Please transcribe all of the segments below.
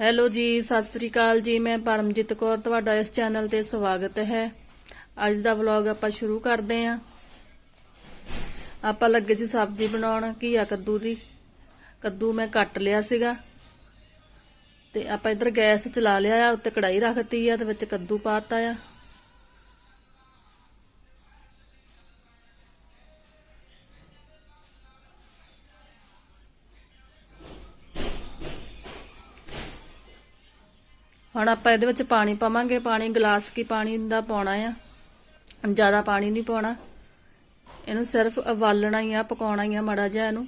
Hello ਜੀ, ਸਤਿ ਸ੍ਰੀ ਅਕਾਲ ਜੀ। ਮੈਂ ਪਰਮਜੀਤ ਕੌਰ, ਤੁਹਾਡਾ ਇਸ ਚੈਨਲ ਤੇ ਸਵਾਗਤ ਹੈ। ਅੱਜ ਦਾ ਵਲੌਗ ਆਪਾਂ ਸ਼ੁਰੂ ਕਰਦੇ ਹਾਂ। ਆਪਾਂ ਲੱਗੇ ਸੀ ਸਬਜ਼ੀ ਬਣਾਉਣ, ਘੀਆ ਕੱਦੂ ਦੀ। ਕੱਦੂ ਮੈਂ ਕੱਟ ਲਿਆ ਸੀਗਾ। ਤੇ ਆਪਾਂ ਇੱਧਰ ਗੈਸ ਚਲਾ ਲਿਆ ਆ, ਉੱਤੇ ਕੜਾਈ ਰੱਖਤੀ ਆ, ਤੇ ਵਿੱਚ ਕੱਦੂ ਪਾਤਾ ਆ। ਹੁਣ ਆਪਾਂ ਇਹਦੇ ਵਿੱਚ ਪਾਣੀ ਪਾਵਾਂਗੇ, ਪਾਣੀ ਗਲਾਸ ਕੀ ਪਾਣੀ ਦਾ ਪਾਉਣਾ ਆ। ਜ਼ਿਆਦਾ ਪਾਣੀ ਨਹੀਂ ਪਾਉਣਾ। ਇਹਨੂੰ ਸਿਰਫ ਉਬਾਲਣਾ ਹੀ ਆ, ਪਕਾਉਣਾ ਹੀ ਆ ਮੜਾ ਜਿਹਾ ਇਹਨੂੰ।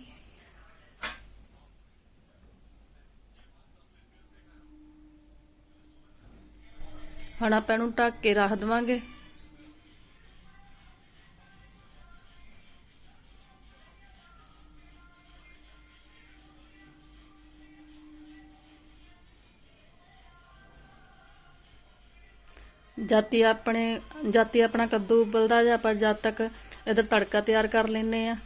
ਹੁਣ ਆਪਾਂ ਇਹਨੂੰ ਢੱਕ ਕੇ ਰੱਖ ਦਵਾਂਗੇ। ਜਾਤੀ ਆਪਣੇ, ਜਾਤੀ ਆਪਣਾ ਕੱਦੂ ਉਬਲਦਾ ਜਾਂ ਆਪਾਂ ਜਦ ਤੱਕ ਇਧਰ ਤੜਕਾ ਤਿਆਰ ਕਰ ਲੈਨੇ ਆ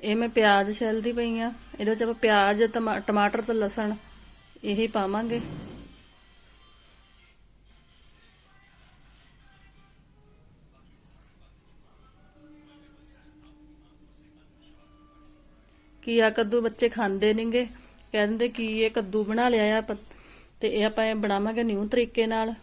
ਇਹ ਮੈਂ ਪਿਆਜ਼ ਛਿਲਦੀ ਪਈ ਆ ਇਹਦੇ ਵਿੱਚ ਆਪਾਂ ਪਿਆਜ਼ ਟਮਾਟਰ ਤੇ ਲਸਣ ਇਹੀ ਪਾਵਾਂਗੇ। ਕੀ ਆ ਕੱਦੂ ਬੱਚੇ ਖਾਂਦੇ ਨਹੀਂਗੇ ਕਹਿੰਦੇ ਕੀ ਇਹ ਕੱਦੂ ਬਣਾ ਲਿਆ ਆ ਤੇ ਇਹ ਆਪਾਂ ਇਹ ਬਣਾਵਾਂਗੇ ਨਿਊ ਤਰੀਕੇ ਨਾਲ।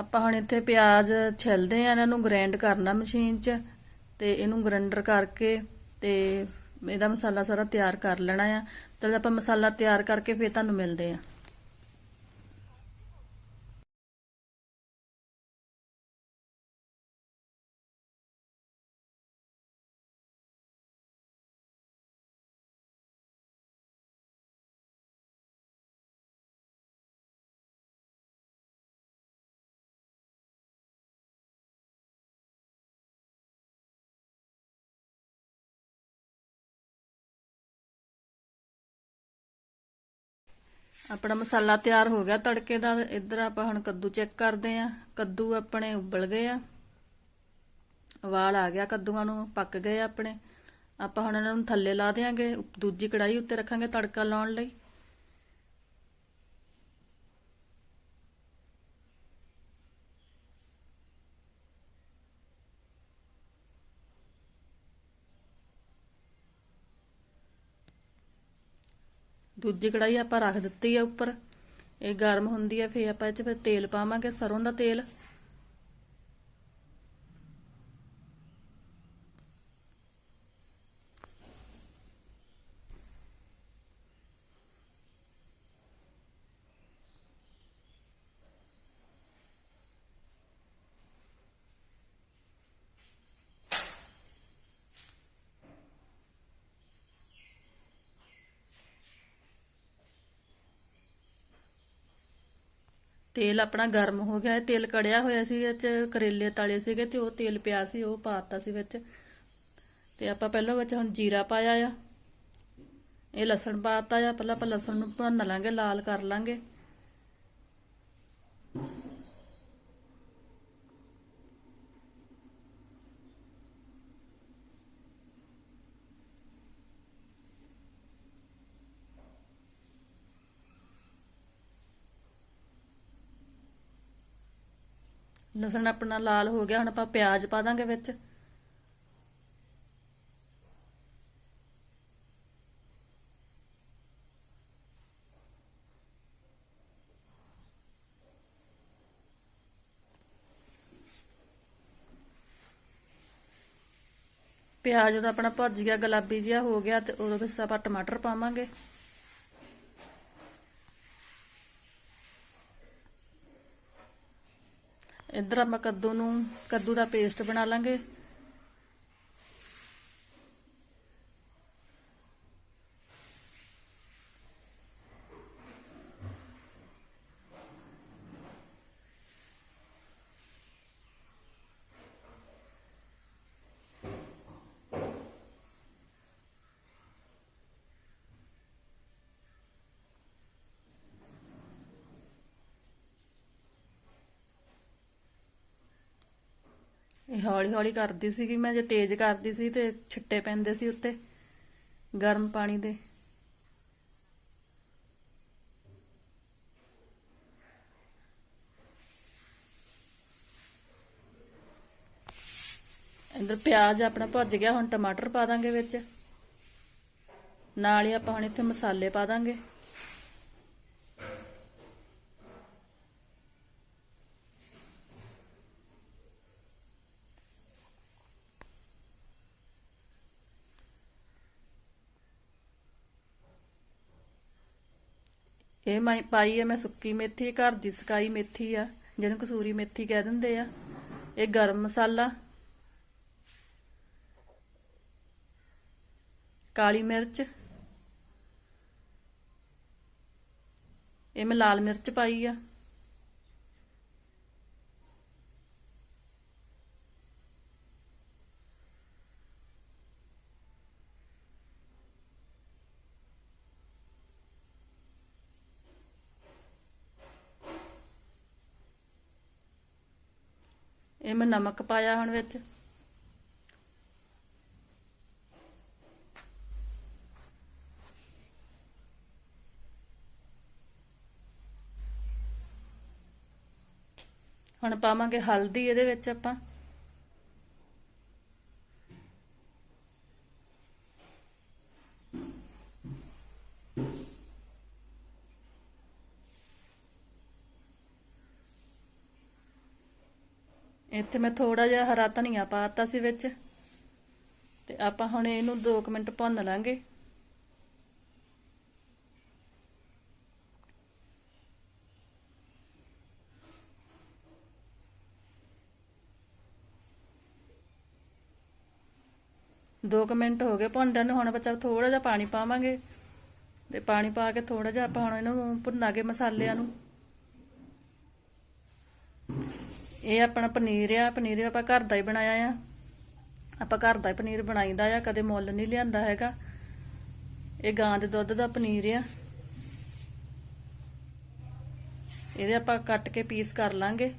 ਆਪਾਂ ਹੁਣ ਇੱਥੇ ਪਿਆਜ਼ ਛਿਲਦੇ ਆ, ਇਹਨਾਂ ਨੂੰ ਗ੍ਰਾਈਂਡ ਕਰਨਾ ਮਸ਼ੀਨ 'ਚ ਤੇ ਇਹਨੂੰ ਗ੍ਰਾਈਂਡਰ ਕਰਕੇ ਤੇ ਇਹਦਾ ਮਸਾਲਾ ਸਾਰਾ ਤਿਆਰ ਕਰ ਲੈਣਾ ਆ। ਤਾਂ ਆਪਾਂ ਮਸਾਲਾ ਤਿਆਰ ਕਰਕੇ ਫਿਰ ਤੁਹਾਨੂੰ ਮਿਲਦੇ ਆ। ਆਪਣਾ ਮਸਾਲਾ ਤਿਆਰ ਹੋ ਗਿਆ ਤੜਕੇ ਦਾ, ਇੱਧਰ ਆਪਾਂ ਹੁਣ ਕੱਦੂ ਚੈੱਕ ਕਰਦੇ ਆ ਕੱਦੂ ਆਪਣੇ ਉਬਲ ਗਏ ਆ। ਉਬਾਲ ਆ ਗਿਆ, ਕੱਦੂਆਂ ਨੂੰ ਪੱਕ ਗਏ ਆਪਣੇ। ਆਪਾਂ ਹੁਣ ਇਹਨਾਂ ਨੂੰ ਥੱਲੇ ਲਾ ਦੇਾਂਗੇ ਦੂਜੀ ਕੜਾਈ ਉੱਤੇ ਰੱਖਾਂਗੇ ਤੜਕਾ ਲਾਉਣ ਲਈ। ਦੂਜੀ ਕੜਾਈ ਆਪਾਂ ਰੱਖ ਦਿੱਤੀ ਆ ਉੱਪਰ। ਇਹ ਗਰਮ ਹੁੰਦੀ ਆ, ਫੇਰ ਆਪਾਂ ਇਹ ਚ ਫਿਰ ਤੇਲ ਪਾਵਾਂਗੇ, ਸਰੋਂ ਦਾ ਤੇਲ। ਤੇਲ ਆਪਣਾ ਗਰਮ ਹੋ ਗਿਆ ਹੈ ਤੇਲ ਕੜਿਆ ਹੋਇਆ ਸੀ, ਇਹ ਚ ਕਰੇਲੇ ਤਲੇ ਸੀਗੇ ਤੇ ਉਹ ਤੇਲ ਪਿਆ ਸੀ, ਉਹ ਪਾਤਾ ਸੀ ਵਿੱਚ। ਤੇ ਆਪਾਂ ਪਹਿਲਾਂ ਵਿੱਚ ਹੁਣ ਜੀਰਾ ਪਾਇਆ ਆ, ਇਹ ਲਸਣ ਪਾਤਾ ਆ, ਪਹਿਲਾਂ ਆਪਾਂ ਲਸਣ ਨੂੰ ਭੁੰਨ ਲਾਂਗੇ, ਲਾਲ ਕਰ ਲਾਂਗੇ। ਲਸਣ ਆਪਣਾ ਲਾਲ ਹੋ ਗਿਆ, ਹੁਣ ਆਪਾਂ ਪਿਆਜ਼ ਪਾ ਦਾਂਗੇ ਵਿੱਚ। ਪਿਆਜ਼ ਦਾ ਆਪਣਾ ਭੁੱਜ ਗਿਆ, ਗੁਲਾਬੀ ਜਿਹਾ ਹੋ ਗਿਆ ਤੇ ਉਹਦੇ ਵਿੱਚ ਆਪਾਂ ਟਮਾਟਰ ਪਾਵਾਂਗੇ। ਇੱਧਰ ਆਪਾਂ ਕੱਦੂ ਨੂੰ ਕੱਦੂ ਦਾ ਪੇਸਟ ਬਣਾ ਲਾਂਗੇ। ਹੌਲੀ ਹੌਲੀ ਕਰਦੀ ਸੀਗੀ, ਮੈਂ ਜੇ ਤੇਜ਼ ਕਰਦੀ ਸੀ ਤੇ ਛਿੱਟੇ ਪੈਂਦੇ ਸੀ ਉੱਤੇ, ਗਰਮ ਪਾਣੀ ਦੇ। ਇੰਦਰ ਪਿਆਜ਼ ਆਪਣਾ ਭੁੱਜ ਗਿਆ, ਹੁਣ ਟਮਾਟਰ ਪਾ ਦਾਂਗੇ ਵਿੱਚ। ਨਾਲ ਹੀ ਆਪਾਂ ਹੁਣ ਇੱਥੇ ਮਸਾਲੇ ਪਾ ਦਾਂਗੇ। ਇਹ ਮੈਂ ਪਾਈ ਆ ਮੈਂ ਸੁੱਕੀ ਮੇਥੀ ਘਰ ਦੀ ਸਕਾਈ ਮੇਥੀ ਆ, ਜਿਹਨੂੰ ਕਸੂਰੀ ਮੇਥੀ ਕਹਿ ਦਿੰਦੇ ਆ। ਇਹ ਗਰਮ ਮਸਾਲਾ, ਕਾਲੀ ਮਿਰਚ, ਇਹ ਮੈਂ ਲਾਲ ਮਿਰਚ ਪਾਈ ਆ। ਇਹ ਮੈਂ ਨਮਕ ਪਾਇਆ ਹੁਣ ਵਿੱਚ। ਹੁਣ ਪਾਵਾਂਗੇ ਹਲਦੀ ਇਹਦੇ ਵਿੱਚ ਆਪਾਂ। ਇੱਥੇ ਮੈਂ ਥੋੜਾ ਜਿਹਾ ਹਰਾ ਧਨੀਆ ਪਾਤਾ ਸੀ ਵਿੱਚ। ਤੇ ਆਪਾਂ ਹੁਣ ਇਹਨੂੰ 2 ਮਿੰਟ ਭੁੰਨ ਲਾਂਗੇ। ਦੋ ਕੁ ਮਿੰਟ ਹੋ ਗਏ ਭੁੰਨਦਿਆਂ ਨੂੰ, ਹੁਣ ਬੱਚਾ ਥੋੜਾ ਜਿਹਾ ਪਾਣੀ ਪਾਵਾਂਗੇ। ਤੇ ਪਾਣੀ ਪਾ ਕੇ ਥੋੜਾ ਜਿਹਾ ਆਪਾਂ ਹੁਣ ਇਹਨੂੰ ਭੁੰਨਾਂਗੇ ਮਸਾਲਿਆਂ ਨੂੰ। ਇਹ ਆਪਣਾ ਪਨੀਰ ਆ, ਪਨੀਰ ਆਪਾਂ ਘਰ ਦਾ ਹੀ ਬਣਾਇਆ ਆ। ਆਪਾਂ ਘਰ ਦਾ ਹੀ ਪਨੀਰ ਬਣਾਈਦਾ ਆ, ਕਦੇ ਮੁੱਲ ਨਹੀਂ ਲਿਆਂਦਾ ਹੈਗਾ। ਇਹ ਗਾਂ ਦੇ ਦੁੱਧ ਦਾ ਪਨੀਰ ਆ। ਇਹਦੇ ਆਪਾਂ ਕੱਟ ਕੇ ਪੀਸ ਕਰ ਲਾਂਗੇ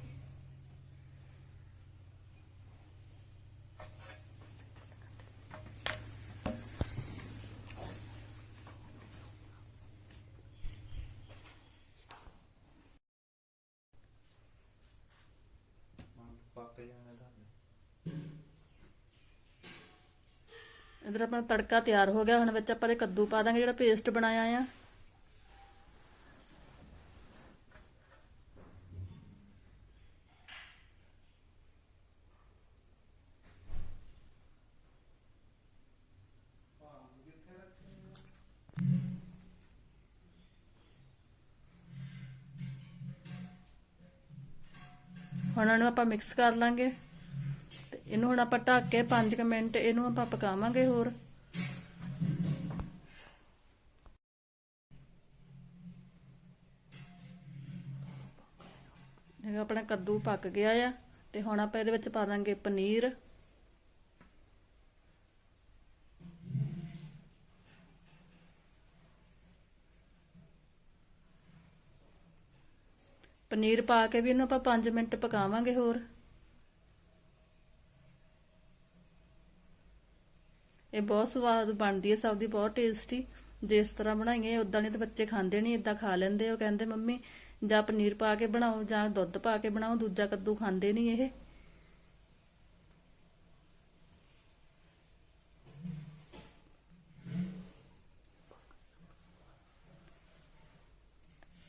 ਪੱਕ ਜਾਣਾ ਤਾਂ ਇਧਰ ਆਪਣਾ ਤੜਕਾ ਤਿਆਰ ਹੋ ਗਿਆ, ਹੁਣ ਵਿੱਚ ਆਪਾਂ ਇਹ ਕੱਦੂ ਪਾ ਦਾਂਗੇ, ਜਿਹੜਾ ਪੇਸਟ ਬਣਾਇਆ ਆ। ਹੁਣ ਇਹਨੂੰ ਆਪਾਂ ਮਿਕਸ ਕਰ ਲਾਂਗੇ। ਇਹਨੂੰ ਹੁਣ ਆਪਾਂ ਢੱਕ ਕੇ 5 ਮਿੰਟ ਇਹਨੂੰ ਆਪਾਂ ਪਕਾਵਾਂਗੇ ਹੋਰ। ਇਹ ਆਪਣਾ ਕੱਦੂ ਪੱਕ ਗਿਆ ਆ ਤੇ ਹੁਣ ਆਪਾਂ ਇਹਦੇ ਵਿੱਚ ਪਾ ਦਾਂਗੇ ਪਨੀਰ। ਪਨੀਰ ਪਾ ਕੇ ਵੀ ਇਹਨੂੰ ਆਪਾਂ 5 ਮਿੰਟ ਪਕਾਵਾਂਗੇ ਹੋਰ। ਇਹ ਬਹੁਤ ਸਵਾਦ ਬਣਦੀ ਹੈ ਸਬਜ਼ੀ ਬਹੁਤ ਟੇਸਟੀ ਜਿਸ ਤਰ੍ਹਾਂ ਬਣਾਈਏ ਉਦਾਂ ਨਹੀਂ ਤਾਂ ਬੱਚੇ ਖਾਂਦੇ ਨਹੀਂ ਇਦਾਂ ਖਾ ਲੈਂਦੇ ਉਹ ਕਹਿੰਦੇ, ਮੰਮੀ, ਜਾਂ ਪਨੀਰ ਪਾ ਕੇ ਬਣਾਓ, ਜਾਂ ਦੁੱਧ ਪਾ ਕੇ ਬਣਾਓ, ਦੂਜਾ ਕੱਦੂ ਖਾਂਦੇ ਨਹੀਂ ਇਹ।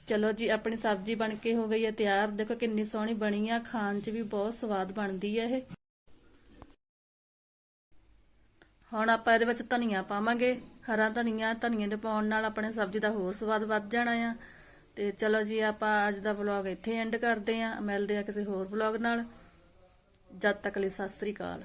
ਚਲੋ ਜੀ, ਆਪਣੀ ਸਬਜ਼ੀ ਬਣ ਕੇ ਹੋ ਗਈ ਹੈ ਤਿਆਰ। ਦੇਖੋ ਕਿੰਨੀ ਸੋਹਣੀ ਬਣੀ ਆ, ਖਾਣ 'ਚ ਵੀ ਬਹੁਤ ਸਵਾਦ ਬਣਦੀ ਹੈ ਇਹ। ਹੁਣ ਆਪਾਂ ਇਹਦੇ ਵਿੱਚ ਧਨੀਆ ਪਾਵਾਂਗੇ, ਹਰਾ ਧਨੀਆ, ਧਨੀਏ ਦੇ ਪਾਉਣ ਨਾਲ ਆਪਣੇ ਸਬਜ਼ੀ ਦਾ ਹੋਰ ਸਵਾਦ ਵੱਧ ਜਾਣਾ ਆ। ਤੇ ਚਲੋ ਜੀ, ਆਪਾਂ ਅੱਜ ਦਾ ਵਲੌਗ ਇੱਥੇ ਐਂਡ ਕਰਦੇ ਆ ਮਿਲਦੇ ਆ ਕਿਸੇ ਹੋਰ ਵਲੌਗ ਨਾਲ। ਜਦ ਤੱਕ ਲਈ ਸਤਿ ਸ੍ਰੀ ਅਕਾਲ।